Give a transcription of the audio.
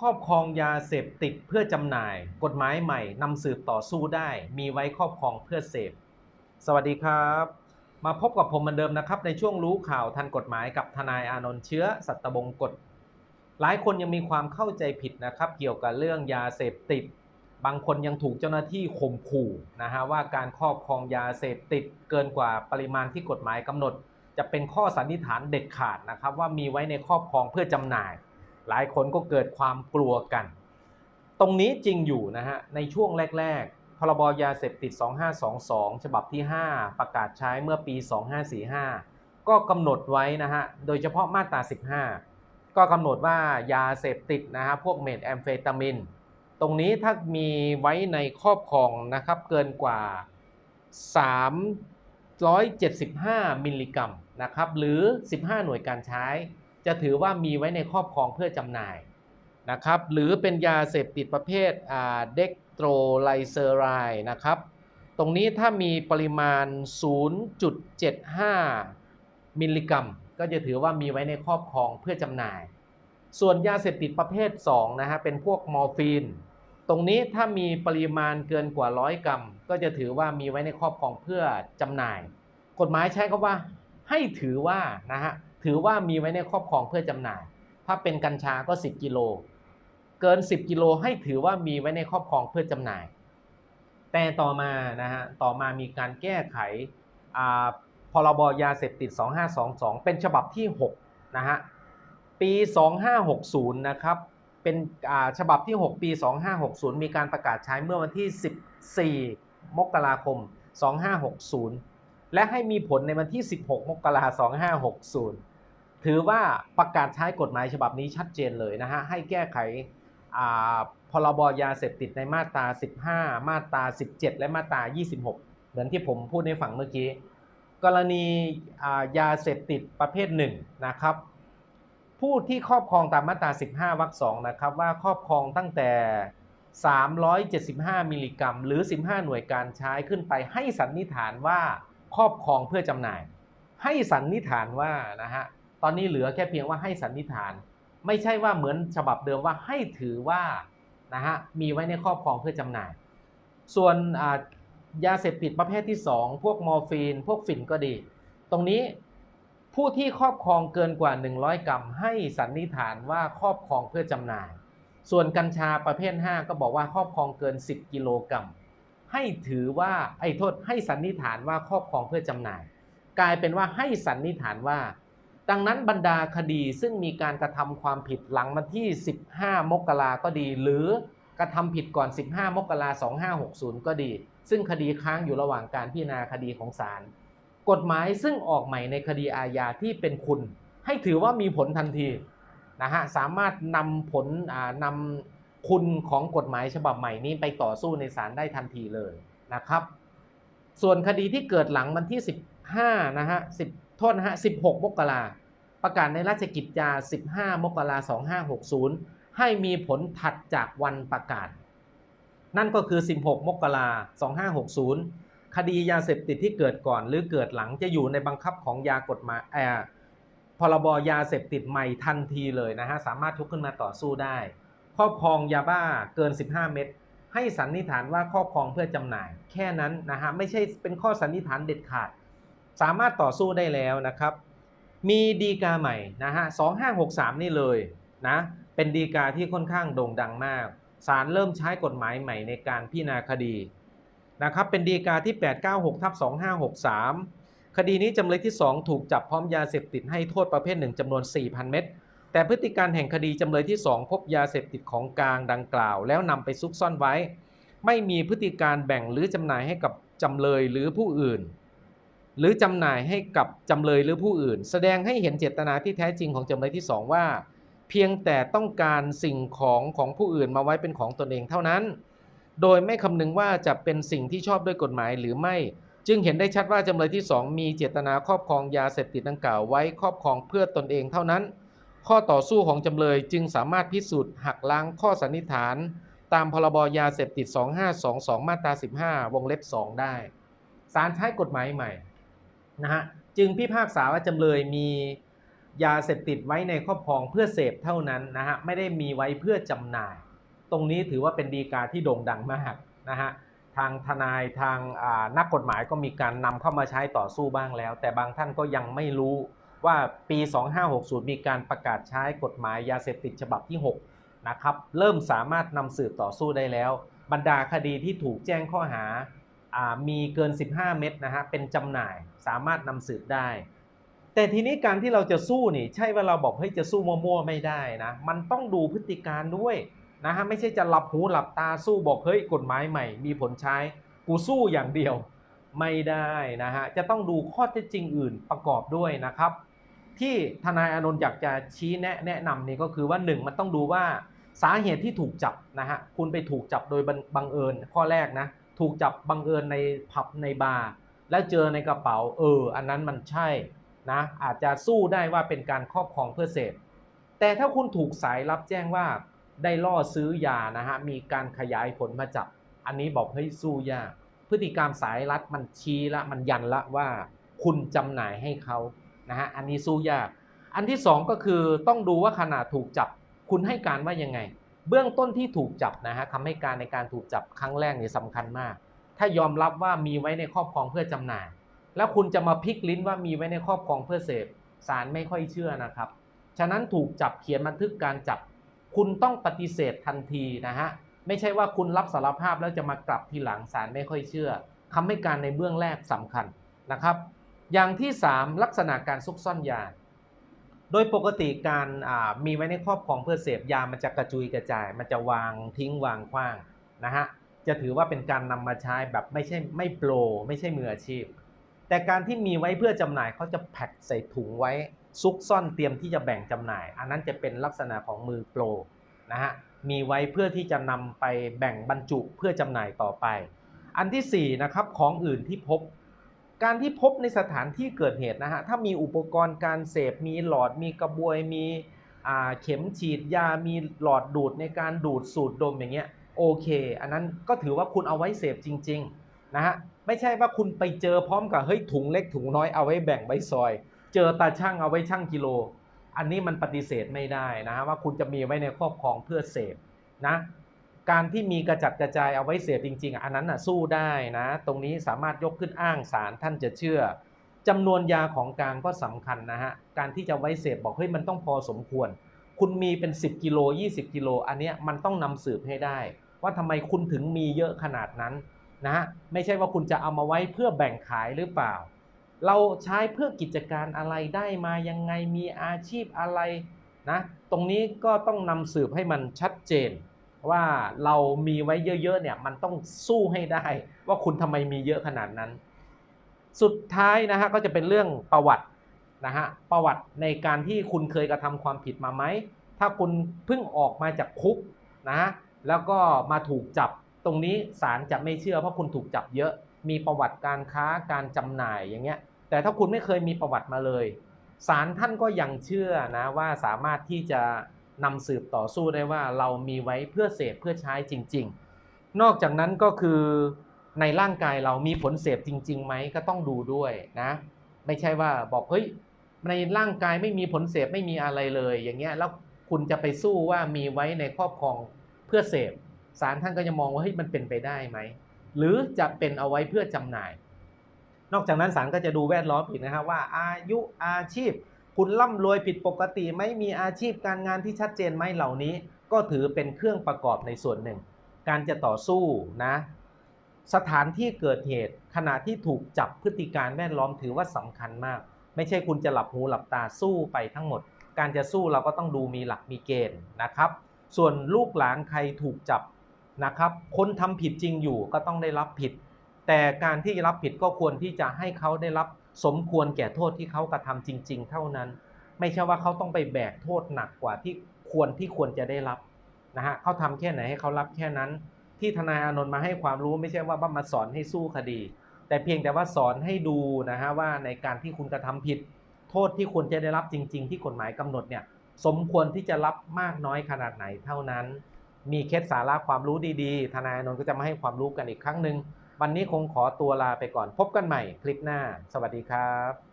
ครอบครองยาเสพติดเพื่อจำหน่าย กฎหมายใหม่นำสืบต่อสู้ได้ มีไว้ครอบครองเพื่อเสพ สวัสดีครับ มาพบกับผมเหมือนเดิมนะครับ ในช่วงรู้ข่าวทันกฎหมายกับทนายอานนท์เชื้อ สัตบงกฎหลายคนยังมีความเข้าใจผิดนะครับ เกี่ยวกับเรื่องยาเสพติด บางคนยังถูกเจ้าหน้าที่ข่มขู่นะฮะว่าการครอบครองยาเสพติดเกินกว่าปริมาณที่กฎหมายกำหนด จะเป็นข้อสันนิษฐานเด็ดขาดนะครับว่ามีไว้ในครอบครองเพื่อจำหน่าย หลายคนก็เกิดความกลัวกัน ตรงนี้จริงอยู่นะฮะ ในช่วงแรก ๆ พรบยาเสพติด 2522 ฉบับที่ 5 ประกาศใช้เมื่อปี 2545 ก็กำหนดไว้นะฮะ โดยเฉพาะมาตรา 15 ก็กำหนดว่ายาเสพติดนะฮะ พวกเมทแอมเฟตามิน ตรงนี้ถ้ามีไว้ในครอบครองนะครับเกินกว่า 375 มิลลิกรัมนะครับ หรือ 15 หน่วยการใช้ จะถือว่ามีไว้ในครอบครองเพื่อจำหน่ายนะครับหรือเป็นยาเสพติดประเภทเด็กโตรไลเซอไรด์นะครับตรงนี้ถ้ามีปริมาณ 0.75 มิลลิกรัม ก็จะถือว่ามีไว้ในครอบครองเพื่อจำหน่าย ส่วนยาเสพติดประเภท 2 นะฮะเป็นพวกมอร์ฟีน ตรงนี้ถ้ามีปริมาณเกินกว่า 100 กรัม ก็จะถือว่ามีไว้ในครอบครองเพื่อจำหน่าย กฎหมายใช้คำว่าให้ถือว่านะฮะ ถือว่ามีไว้ในครอบครองเพื่อจำหน่าย ถ้าเป็นกัญชาก็ 10 กิโล เกิน 10 กิโลให้ถือว่ามีไว้ในครอบครองเพื่อจำหน่าย แต่ต่อมานะฮะต่อมามีการแก้ไขพรบยาเสพติด 2522 เป็นฉบับที่ 6 นะฮะ ปี 2560 นะครับ เป็นฉบับที่ 6 ปี 2560 มีการประกาศใช้เมื่อวันที่ 14 มกราคม 2560 และให้มีผลในวันที่ 16 มกราคม 2560 ถือว่าประกาศใช้กฎหมายฉบับนี้ชัดเจนเลยนะฮะ ให้แก้ไขพรบยาเสพติดในมาตรา 15 มาตรา 17 และมาตรา 26 เหมือนที่ผมพูดในฝั่งเมื่อกี้ กรณียาเสพติดประเภทหนึ่งนะครับ ผู้ที่ครอบครองตามมาตรา 15 วรรค 2 นะครับ ว่าครอบครองตั้งแต่ 375 มิลลิกรัม หรือ 15 หน่วยการใช้ขึ้นไปให้สันนิษฐานว่า ครอบครองเพื่อจำหน่าย ให้สันนิษฐานว่านะฮะตอนนี้เหลือแค่เพียงว่าให้สันนิษฐาน ไม่ใช่ว่าเหมือนฉบับเดิมว่าให้ถือว่านะฮะมีไว้ในครอบครองเพื่อจำหน่าย ส่วนยาเสพติดประเภทที่ 2 พวกมอร์ฟีน พวกฝิ่นก็ดี ตรงนี้ผู้ที่ครอบครองเกินกว่า 100 กรัม ให้สันนิษฐานว่าครอบครองเพื่อจำหน่าย ส่วนกัญชาประเภท 5 ก็บอกว่าครอบครองเกิน 10 กิโลกรัม ให้ถือว่าไอ้โทษให้สันนิษฐานว่าครอบครองเพื่อจำหน่าย กลายเป็นว่าให้สันนิษฐานว่า ดังนั้นบรรดาคดีซึ่งมีการกระทำความผิดหลังวันที่ 15 มกราก็ดี หรือกระทำผิดก่อน 15 มกราคม2560 ก็ดี ซึ่งคดีค้างอยู่ระหว่างการพิจารณาคดีของศาลกฎหมายซึ่งออกใหม่ในคดีอาญาที่เป็นคุณ ให้ถือว่ามีผลทันทีนะฮะสามารถนำผลนำ คุณของกฎหมายฉบับใหม่นี้ไปต่อสู้ในศาลได้ทันทีเลยนะครับ ส่วนคดีที่เกิดหลังวันที่ 15 นะฮะ 10 โทษนะฮะ 16 มกราประกาศในราชกิจจา 15 มกรา2560 ให้มีผลถัดจากวันประกาศ นั่นก็คือ 16 มกรา2560 คดียาเสพติดที่เกิดก่อนหรือเกิดหลังจะอยู่ในบังคับของยากฎหมายพรบยาเสพติดใหม่ทันทีเลยนะฮะ สามารถทุกขึ้นมาต่อสู้ได้ ครอบครองยาบ้าเกิน 15 เม็ดให้สันนิษฐานว่าครอบครองเพื่อจำหน่าย แค่นั้นนะฮะไม่ใช่เป็นข้อสันนิษฐานเด็ดขาด สามารถต่อสู้ได้แล้วนะครับ มีดีกาใหม่นะฮะ2563นี่เลยนะเป็นดีกาที่ค่อนข้างโด่งดังมากศาลเริ่มใช้กฎหมายใหม่ในการพิจารณาคดีนะครับเป็นดีกาที่ 896ทับ2563 คดีนี้จำเลยที่ 2 ถูกจับพร้อมยาเสพติดให้โทษประเภทหนึ่งจำนวน 4,000 เม็ด แต่พฤติการแห่งคดีจำเลยที่ 2 พบยาเสพติดของกลางดังกล่าว แล้วนำไปซุกซ่อนไว้ ไม่มีพฤติการแบ่งหรือจำหน่ายให้กับจำเลยหรือผู้อื่น หรือจำหน่ายให้กับจำเลยหรือผู้อื่น แสดงให้เห็นเจตนาที่แท้จริงของจำเลยที่ 2 ว่า เพียงแต่ต้องการสิ่งของของผู้อื่นมาไว้เป็นของตนเองเท่านั้น โดยไม่คำนึงว่าจะเป็นสิ่งที่ชอบด้วยกฎหมายหรือไม่จึงเห็นได้ชัดว่าจำเลยที่ 2 มีเจตนาครอบครองยาเสพติดดังกล่าวไว้ครอบครองเพื่อตนเองเท่านั้น ข้อต่อสู้ของจำเลยจึงสามารถพิสูจน์หักล้างข้อสันนิษฐาน ตามพรบยาเสพติด 2522 มาตรา 15 วงเล็บ 2 ได้ศาลใช้กฎหมายใหม่นะฮะจึงพิพากษาว่าจำเลยมียาเสพติดไว้ในครอบครองเพื่อเสพเท่านั้นนะฮะไม่ได้มีไว้เพื่อจำหน่าย ตรงนี้ถือว่าเป็นดีกาที่โด่งดังมากนะฮะทางทนายทางนักกฎหมายก็มีการนำเข้ามาใช้ต่อสู้บ้างแล้ว แต่บางท่านก็ยังไม่รู้ ว่าปี 2560 มีการประกาศใช้กฎหมายยาเสพติดฉบับที่ 6 นะครับ เริ่มสามารถนำสืบต่อสู้ได้แล้ว บรรดาคดีที่ถูกแจ้งข้อหาอมีเกิน 15 เม็ดนะฮะ เป็นจำหน่ายสามารถนำสืบได้ แต่ทีนี้การที่เราจะสู้นี่ ใช่ว่าเราบอกเฮ้ยจะสู้มั่วๆไม่ได้นะ มันต้องดูพฤติการด้วยนะฮะ ไม่ใช่จะหลับหูหลับตาสู้บอกเฮ้ยกฎหมายใหม่ มีผลใช้กูสู้อย่างเดียวไม่ได้นะฮะ จะต้องดูข้อเท็จจริงอื่นประกอบด้วยนะครับ ที่ทนายอานนท์อยากจะชี้แนะแนะนำนี่ก็คือว่าหนึ่งมันต้องดูว่าสาเหตุที่ถูกจับนะฮะคุณไปถูกจับโดยบังบงเอิญข้อแรกนะถูกจับบังเอิญในผับในบาร์แล้วเจอในกระเป๋าเออ อันนั้นมันใช่นะอาจจะสู้ได้ว่าเป็นการครอบครองเพื่อเสพแต่ถ้าคุณถูกสายรับแจ้งว่าได้ล่อซื้อยานะฮะมีการขยายผลมาจับ อันนี้บอกเฮ้ยสู้ยากพฤติกรรมสายรัดมันชี้ละมันยันละว่า คุณจำหน่ายให้เขา นะฮะอันนี้สู้ยาก อันที่สองก็คือต้องดูว่าขณะถูกจับคุณให้การว่ายังไง เบื้องต้นที่ถูกจับนะฮะคำให้การในการถูกจับครั้งแรกนี่สำคัญมาก ถ้ายอมรับว่ามีไว้ในครอบครองเพื่อจำหน่าย แล้วคุณจะมาพลิกลิ้นว่ามีไว้ในครอบครองเพื่อเสพศาลไม่ค่อยเชื่อนะครับ ฉะนั้นถูกจับเขียนบันทึกการจับ คุณต้องปฏิเสธทันทีนะฮะไม่ใช่ว่าคุณรับสารภาพแล้วจะมากลับทีหลังศาลไม่ค่อยเชื่อคำให้การในเบื้องแรกสำคัญนะครับ อย่างที่ 3 ลักษณะการซุกซ่อนยา โดยปกติการมีไว้ในครอบครองเพื่อเสพยามันจะกระจุยกระจาย มันจะวางทิ้งวางขว้างนะฮะจะถือว่าเป็นการนำมาใช้แบบไม่ใช่ไม่โปรไม่ใช่มืออาชีพ แต่การที่มีไว้เพื่อจำหน่ายเขาจะแพ็คใส่ถุงไว้ซุกซ่อนเตรียมที่จะแบ่งจำหน่าย อันนั้นจะเป็นลักษณะของมือโปรนะฮะมีไว้เพื่อที่จะนำไปแบ่งบรรจุเพื่อจำหน่ายต่อไป อันที่สี่นะครับของอื่นที่พบ การที่พบในสถานที่เกิดเหตุนะฮะถ้ามีอุปกรณ์การเสพมีหลอดมีกระบวยมีเข็มฉีดยามีหลอดดูดในการดูดสูดดมอย่างเงี้ยโอเค อันนั้นก็ถือว่าคุณเอาไว้เสพจริงๆนะฮะไม่ใช่ว่าคุณไปเจอพร้อมกับเฮ้ยถุงเล็กถุงน้อยเอาไว้แบ่งไว้ซอย เจอตาช่างเอาไว้ช่างกิโล อันนี้มันปฏิเสธไม่ได้นะฮะว่าคุณจะมีไว้ในครอบครองเพื่อเสพนะ การที่มีกระจัดกระจายเอาไว้เสพจริง ๆ อันนั้นน่ะสู้ได้นะ ตรงนี้สามารถยกขึ้นอ้างศาลท่านจะเชื่อจำนวนยาของกลางก็สำคัญนะฮะ การที่จะไว้เสพบอกเฮ้ยมันต้องพอสมควร คุณมีเป็น 10 กิโล 20 กิโล อันเนี้ยมันต้องนำสืบให้ได้ ว่าทำไมคุณถึงมีเยอะขนาดนั้นนะฮะ ไม่ใช่ว่าคุณจะเอามาไว้เพื่อแบ่งขายหรือเปล่า เราใช้เพื่อกิจการอะไรได้มายังไงมีอาชีพอะไรนะ ตรงนี้ก็ต้องนำสืบให้มันชัดเจน ว่าเรามีไว้เยอะๆเนี่ยมันต้องสู้ให้ได้ ว่าคุณทำไมมีเยอะขนาดนั้น สุดท้ายนะฮะก็จะเป็นเรื่องประวัตินะฮะประวัติในการที่คุณเคยกระทำความผิดมาไหมถ้าคุณเพิ่งออกมาจากคุกนะฮะแล้วก็มาถูกจับตรงนี้ศาลจะไม่เชื่อเพราะคุณถูกจับเยอะมีประวัติการค้าการจำหน่ายอย่างเงี้ย แต่ถ้าคุณไม่เคยมีประวัติมาเลยศาลท่านก็ยังเชื่อนะว่าสามารถที่จะ นำสืบต่อสู้ได้ว่าเรามีไว้เพื่อเสพเพื่อใช้จริง ๆ นอกจากนั้นก็คือในร่างกายเรามีผลเสพจริงๆไหมก็ต้องดูด้วยนะ ไม่ใช่ว่าบอกเฮ้ยในร่างกายไม่มีผลเสพไม่มีอะไรเลย อย่างเงี้ยแล้วคุณจะไปสู้ว่ามีไว้ในครอบครองเพื่อเสพศาลท่านก็จะมองว่าเฮ้ยมันเป็นไปได้ไหมหรือจะเป็นเอาไว้เพื่อจำหน่าย นอกจากนั้นศาลก็จะดูแวดล้อมอีกนะฮะว่าอายุอาชีพ คุณร่ำรวยผิดปกติไหมมีอาชีพการงานที่ชัดเจนไหมเหล่านี้ ก็ถือเป็นเครื่องประกอบในส่วนหนึ่ง การจะต่อสู้นะสถานที่เกิดเหตุขณะที่ถูกจับพฤติการแวดล้อมถือว่าสำคัญมาก ไม่ใช่คุณจะหลับหูหลับตาสู้ไปทั้งหมด การจะสู้เราก็ต้องดูมีหลักมีเกณฑ์นะครับ ส่วนลูกหลานใครถูกจับนะครับ คนทำผิดจริงอยู่ก็ต้องได้รับผิด แต่การที่รับผิดก็ควรที่จะให้เขาได้รับสมควรแก่โทษที่เขากระทำจริง ๆ เท่านั้น ไม่ใช่ว่าเขาต้องไปแบกโทษหนักกว่าที่ควรที่ควรจะได้รับนะฮะเขาทำแค่ไหนให้เขารับแค่นั้น ที่ทนายอานนท์มาให้ความรู้ไม่ใช่ว่ามาสอนให้สู้คดี แต่เพียงแต่ว่าสอนให้ดูนะฮะว่าในการที่คุณกระทำผิด โทษที่ควรจะได้รับจริง ๆ ที่กฎหมายกำหนดเนี่ยสมควรที่จะรับมากน้อยขนาดไหนเท่านั้น มีเคล็ดสาระความรู้ดีๆ ทนายอานนท์ก็จะมาให้ความรู้กันอีกครั้งหนึ่ง วันนี้คงขอตัวลาไปก่อนพบกันใหม่คลิปหน้า สวัสดีครับ